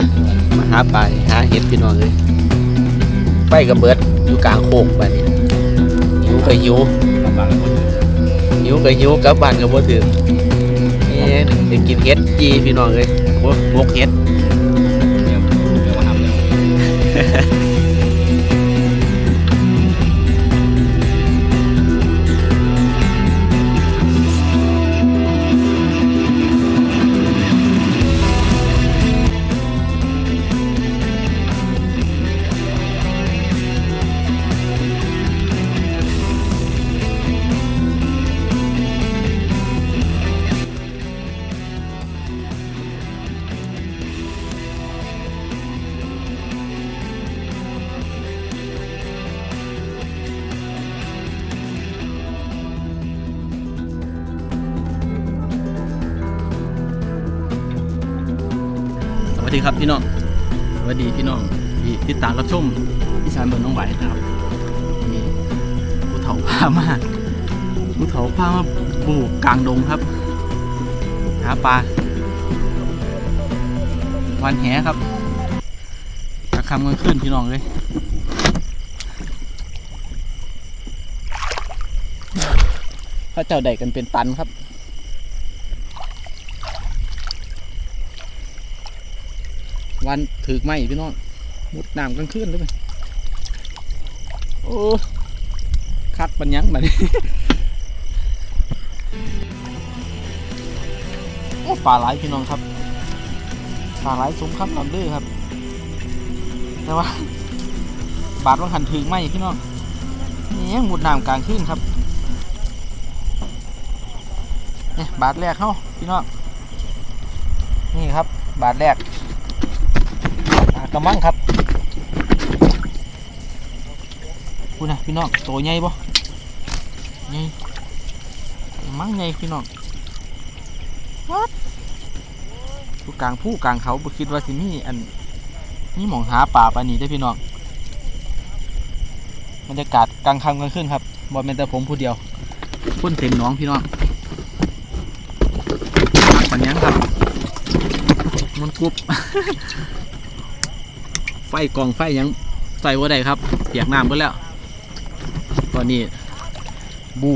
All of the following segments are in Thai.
ยมาหาปลาหาเห็ดพี่น้องเลยไปกับเบิดอยู่กลางโคกไปนี่หิวก็หิวหิวก็หิวกลับบ้านกับบ่ถึงนี่ได้กินเห็ดจีพี่น้องเลยโอ้มกเห็ด วัสดีครับพี่น้องสวัสดีพี่น้องที่ติดตามรับชมพี่ชายเมืองน้องไหวนะครับนี่ผู้เฒ่าพามาผู้เฒ่าพามาบูกกลางดงครับหาปลาวันแหครับกลางค่ำกลางคืนพี่น้องเลยพระเจ้าใดกันเป็นตันครับ วันถือไหมพี่น้องมุดน้ำกลางคืนด้วยไโอ้คักปัญญังมาดิโอ้ปลาไหลพี่น้องครับปลาไหลสมคำลำเลือครับ แต่ว่า บาดว่าหันถือไหมพี่น้องนี่มุดน้ำกลางคืนครับนี่บาทแรกเข้าพี่น้องนี่ครับ บาทแรก กระมังครับคุณนะพี่น้องโตใหญ่บ่ใหญ่กระมังใหญ่พี่น้องวัดผู้กลางผู้กลางเขาบ่คิดว่าสิมีอันนี่หมองหาป่าปานี้ได้พี่น้องบรรยากาศกลางค่ำกลางคืนครับบ่เป็นแต่ผมผู้เดียวพ่นเต็มน้องพี่น้องปันยังครับมันกรุบ ไฟกองไฟยังใส่ว่าได้ครับเปียกน้ำไปแล้ว ตอนนี้บู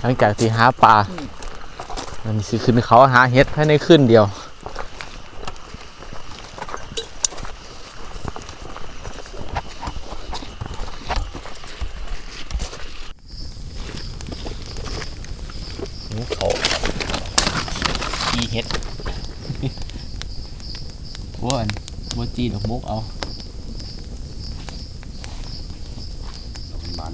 หลังจากที่หาปลามันสิขึ้นเขาหาเห็ดภายในคืนเดียว หนูเขาจีเฮ็ด บัวอันบัวจีดอกมกเอาบาน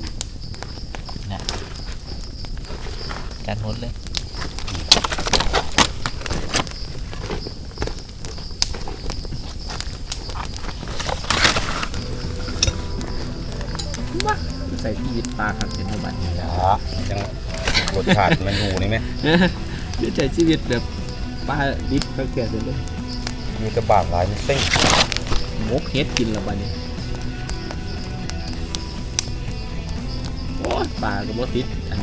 จัดหมดเลยใส่ที่ยิดปลาครับเป็นธรรมดาจ้าจังรสชาติเมนูนี่ไหมคือใช้ชีวิตแบบปลาดิบปลาเกลือเลย มีกระบาดหลายมันเส้นมกเฮ็ดกินและบัดนี้โอ้ยปลาก็บ่ติดอัน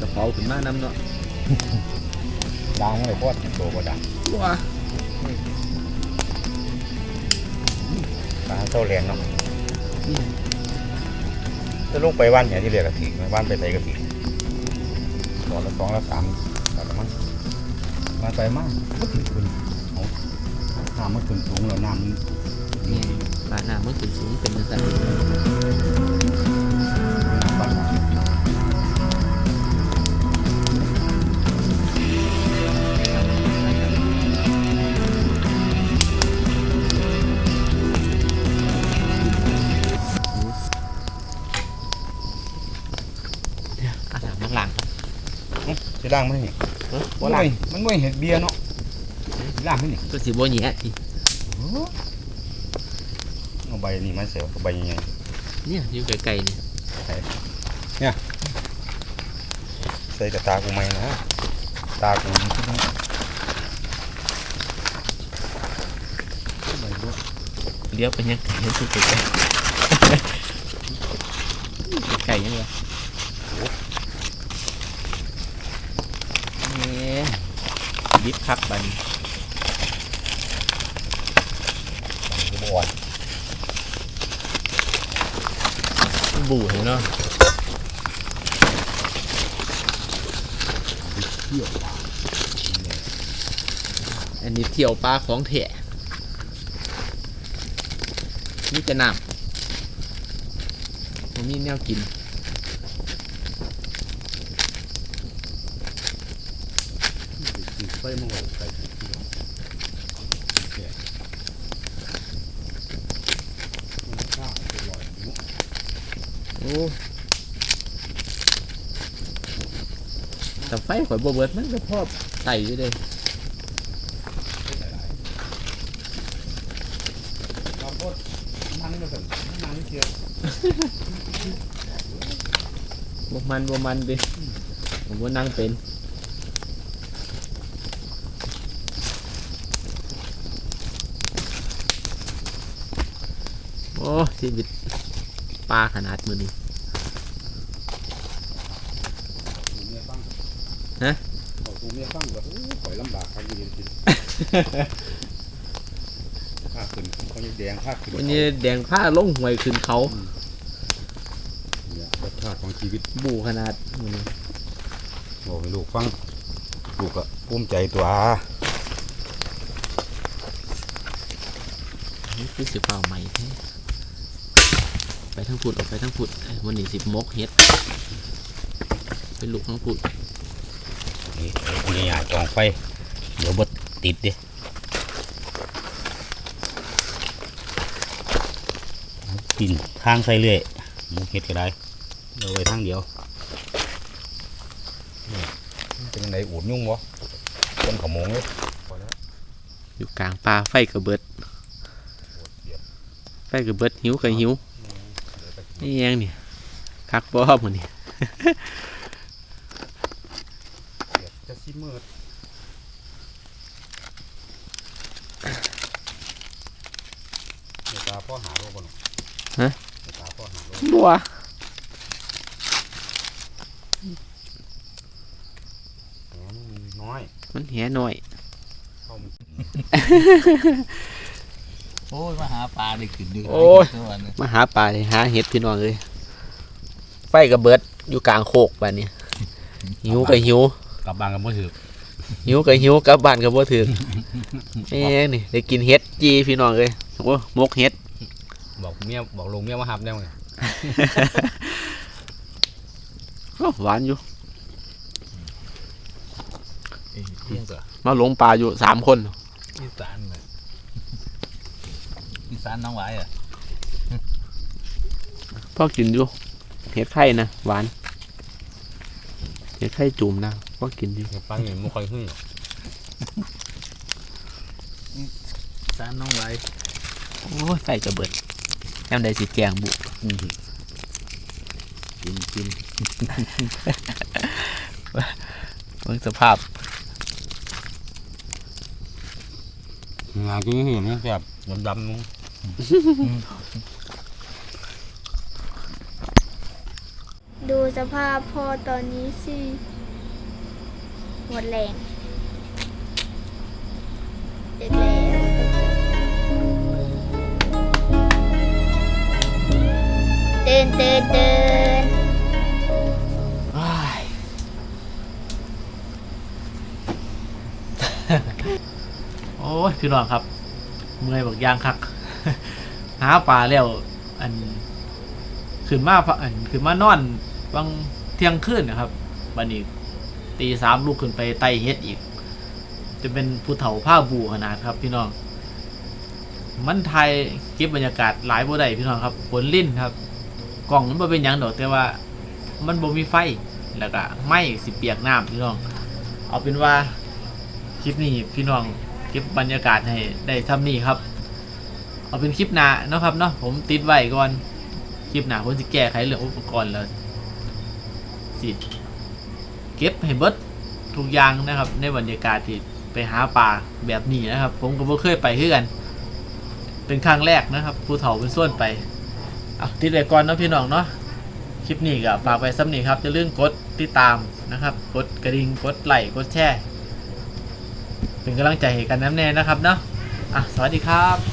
กระเพราขึ้นมาน้ำเนาะดังเลยเพราะว่าโตกว่าดังว้าปลาเท่าแรงเนาะนี่จะลงไปว่านเนี่ยที่เรียกกระถิ่นว่านไปใส่กระถิ่นสองละสองละสามสามละมั้งมาไปมากก็ถึงคุณเอา น้ำมันขึ้นสูงแล้วน้ำมันนี่ปลาหน้ามันขึ้นสูงเป็นจังซั่นบ้านเราอาสามมันหลังครับจะล่างมันนี่เออมับ่นหลังไม่มันไม่เห็ดเบียร์เนาะ ล่างมันนี่ก็สิบ่แย่อีเอาใบนี่มาเสียบใบยังไงเนี่ยอยู่ไกลๆนี่ใส่กับตากูไหมนะตากูมันก็ต้องใบบัวเลี้ยวไปยังไกลเห็นสุดไกลๆไกลก่ยังไงนี่ดิบคักบัดน คือบ่อ่อนบูเห็นเนาะเที่ยวอันนี้เที่ยวปลาของแถะนี่จะน้ำผมมีแนวกินไฟมันก็ใส่เที่ยวแก่มันข้าวเป็นรอยอยู่ โอ้แต่ไฟข่อยบ่เบิดมันก็พอไต่อยู่เด้เราก็นั่งมาสั่นนั่งเที่ยวบ่มันบ่มันเด้ผมว่านั่งเป็นโอ้ชีวิต ปลาขนาดมือนี้ตูเมียฟังฮะบอกตูเมียฟังแบบโอ้ยข่อยลำบากครับยืนกินภาคขึ้นเขาจะแดงภาคขึ้นวันนี้แดงผ้าลงหวยขึ้นเขาเนี่ยรสชาติของชีวิตบูขนาดมือนี้บอกให้ลูกฟังลูกก็ภูมิใจตัวนี่คือสิบเป่าใหม่แท้ ไปทั้งพุดออกไปทั้งพุดเอ้ยวันนี้สิบมกเฮ็ดเป็นลูกทั้งพุดนี่นี่ยกองไฟ เดี๋ยวบดติดดิกินทางใส่เรื่อยหมุกเห็ดก็ได้เดี๋ยวไว้ทางเดียวนี่มันเป็นไงอูดยุ่งวะต้นขโมงเลยพอแล้วอยู่กลางป่าไฟกระเบิดโอดเดียวไฟกระเบิดหิวกับหิวเดี๋ยวไปกิ นนี่ยังเนี่ยคักบ่มือนี้เดี๋ยวจะซิมืดเดี๋ยวตาพ่อหาโรคบ่หนอฮะเดี๋ยวตาพ่อหาโรคบัวแหมมันน้อย มันแหหน่อยเข้ามัน โอ้ยมาหาปลาได้ขึ้นอยู่โอ้ย ทุกวันนี้มาหาปลาเลยหาเห็ดพี่น้องเลยไฟกระเบิดอยู่กลางโคกแบบนี้หิวกับหิว กลับบ้านกันบ่ถือหิวกับหิวกลับบ้านกับบ่ถึงแม่งนี่ได้กินเห็ดจีพี่น้องเลยโอ้มกเห็ดบอกเมียบอกลุงเมียมาหับได้ไหมโอ้หวานอยู่ เอ้ยเที่ยงเสือมาหลงปลาอยู่สามคน อีสานเลยอี สานน้องไหวอะพ่อกินอยู่เห็ดไข่นะหวานเห็ดไข่จุ่มนะพ่อกินอยู่เห็ดปังนี่มันค่อยหึ่งอีสานน้องไหวโอ้ยไฟกระเบิดแอมได้สิแกงบุกินกินเบิ่งสภาพงานกินหิวนี่แบบดำดำๆนู้น ดูสภาพพ่อตอนนี้สิหมดแรงเด็กแล้วเดินเดินเดินอ้ายโอ้ย พี่น้องครับ เมื่อยบักยางคัก หาปลาแล้ว อันขึ้นมาอันขึ้นมานอนบางเที่ยงคืนนะครับบันนี้ตีสามลูกขึ้นไปไต่เฮ็ดอีก จะเป็นผู้เฒ่าผ้าบูขนาดครับ พี่น้อง มันไทยเก็บบรรยากาศหลายบ่ได้พี่น้องครับฝนลิ่นครับ กล่องมันบ่เป็นหยังดอกแต่ว่า มันบ่มีไฟแล้วก็ไหม้สิเปียกน้ำพี่น้อง เอาเป็นว่าคลิปนี้พี่น้องเก็บบรรยากาศให้ได้ซ้ำนี้ครับ เอาเป็นคลิปหน้าเนาะครับเนาะผมติดไว้ก่อนคลิปหน้าผมจะแก้ไขเรื่องอุปกรณ์แล้วสิเก็บให้เบิดทุกอย่างนะครับ ในบรรยากาศที่ไปหาปลาแบบนี้นะครับ ผมก็บ่เคยไปคือกัน เป็นครั้งแรกนะครับผู้เฒ่าเป็นส่วนไปเอาติดไว้ก่อนเนาะพี่น้องเนาะคลิปนี้ก็ฝากไว้ซ้ำนี้ครับอย่าลืมกดติดตามนะครับ กดกระดิ่งกดไลค์กดแชร์เป็นกำลังใจให้กันน้ำแน่นะครับเนาะอะสวัสดีครับ